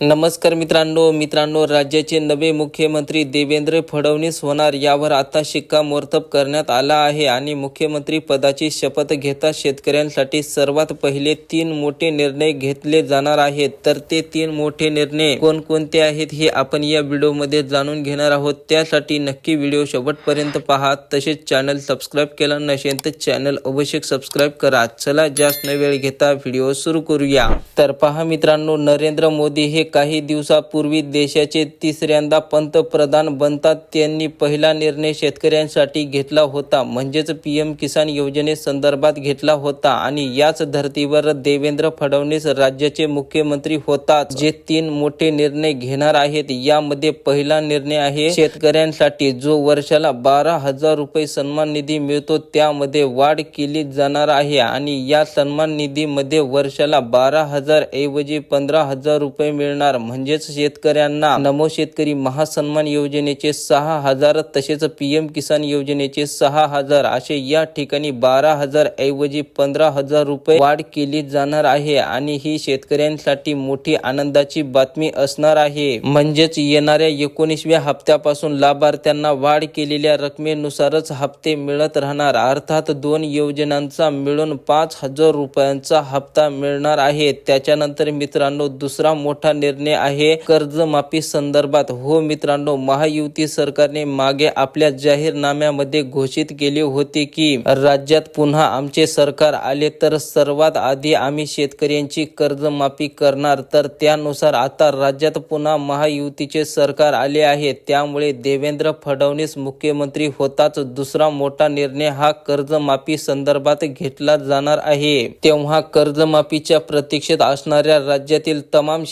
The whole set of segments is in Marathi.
नमस्कार मित्रांनो मित्रांनो राज्याचे नवे मुख्यमंत्री देवेंद्र फडणवीस होणार यावर आता शिक्कामोर्तब करण्यात आला आहे आणि मुख्यमंत्री पदाची शपथ घेता शेतकऱ्यांसाठी सर्वात पहिले तीन मोठे निर्णय घेतले जाणार आहेत. तर ते तीन मोठे निर्णय कोणकोणते आहेत हे आपण या व्हिडिओमध्ये जाणून घेणार आहोत. त्यासाठी नक्की व्हिडिओ शेवटपर्यंत पहा. तसेच चॅनल सबस्क्राईब केला नसेल तर चॅनल अवश्य सबस्क्राईब करा. चला जास्त न वेळ घेता व्हिडिओ सुरू करूया. तर पहा मित्रांनो नरेंद्र मोदी हे काही दिवसापूर्वी देशाचे तिसऱ्यांदा पंतप्रधान बनतात. त्यांनी पहिला निर्णय शेतकऱ्यांसाठी घेतला होता. म्हणजेच पीएम किसान योजनेसंदर्भात घेतला होता आणि याच धर्तीवर देवेंद्र फडणवीस राज्याचे मुख्यमंत्री होतात. जे तीन मोठे निर्णय घेणार आहेत यामध्ये पहिला निर्णय आहे शेतकऱ्यांसाठी. जो वर्षाला बारा हजार रुपये सन्मान निधी मिळतो त्यामध्ये वाढ केली जाणार आहे आणि या सन्मान निधीमध्ये वर्षाला बारा हजार ऐवजी पंधरा हजार रुपये मिळणार म्हणजेच शेतकऱ्यांना नमो शेतकरी महासन्मान योजनेचे सहा हजार तसेच पीएम किसान योजनेचे सहा हजार असे या ठिकाणी बारा हजार ऐवजी पंधरा हजार रुपये वाढ केली जाणार आहे आणि ही शेतकऱ्यांसाठी मोठी आनंदाची बातमी असणार आहे. म्हणजेच येणाऱ्या एकोणीसव्या हप्त्यापासून लाभार्थ्यांना वाढ केलेल्या रकमेनुसारच हप्ते मिळत राहणार. अर्थात दोन योजनांचा मिळून पाच हजार रुपयांचा हप्ता मिळणार आहे. त्याच्यानंतर मित्रांनो दुसरा मोठा निर्णय आहे. कर्जमाफी संदर्भात हो मित्रांनो महायुती सरकारने मागे आपल्या जाहीरनाम्यामध्ये घोषित केले होते की राज्यात पुन्हा आमचे सरकार आले तर सर्वात आधी आम्ही शेतकऱ्यांची कर्जमाफी करणार. तर त्यानुसार आता राज्यात पुन्हा महायुतीचे सरकार आले आहे. त्यामुळे देवेंद्र फडणवीस मुख्यमंत्री होताच दुसरा मोठा निर्णय हा कर्जमाफी संदर्भात घेतला जाणार आहे. तेव्हा कर्जमाफीच्या प्रतीक्षेत असणाऱ्या राज्यातील तमाम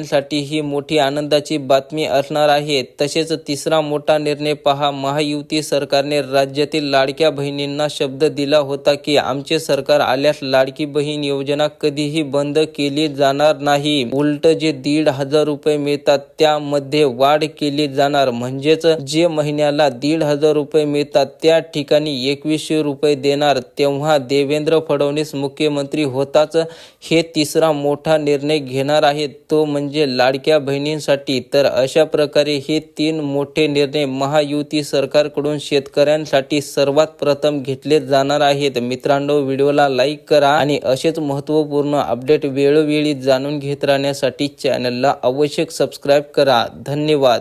शेतकऱ्यांसाठी ही मोठी आनंदाची बातमी असणार आहे. तसेच तिसरा मोठा निर्णय पहा. महायुती सरकारने राज्यातील लाडक्या बहिणींना शब्द दिला होता की आमचे सरकार आल्यास लाडकी बहीण योजना कधीही बंद केली जाणार नाही. उलट जे दीड हजार रुपये मिळतात त्यामध्ये वाढ केली जाणार. म्हणजेच जे महिन्याला दीड हजार रुपये मिळतात त्या ठिकाणी एकवीसशे रुपये देणार. तेव्हा देवेंद्र फडणवीस मुख्यमंत्री होताच हे तिसरा मोठा निर्णय घेणार आहेत. तो म्हणजे म्हणजे लाडक्या बहिणींसाठी तर अशा प्रकारे हे तीन मोठे निर्णय महायुती सरकारकडून शेतकऱ्यांसाठी सर्वात प्रथम घेतले जाणार आहेत. मित्रांनो व्हिडिओला लाईक करा आणि असेच महत्त्वपूर्ण अपडेट वेळोवेळी जाणून घेत राहण्यासाठी चॅनलला आवश्यक सबस्क्राईब करा. धन्यवाद.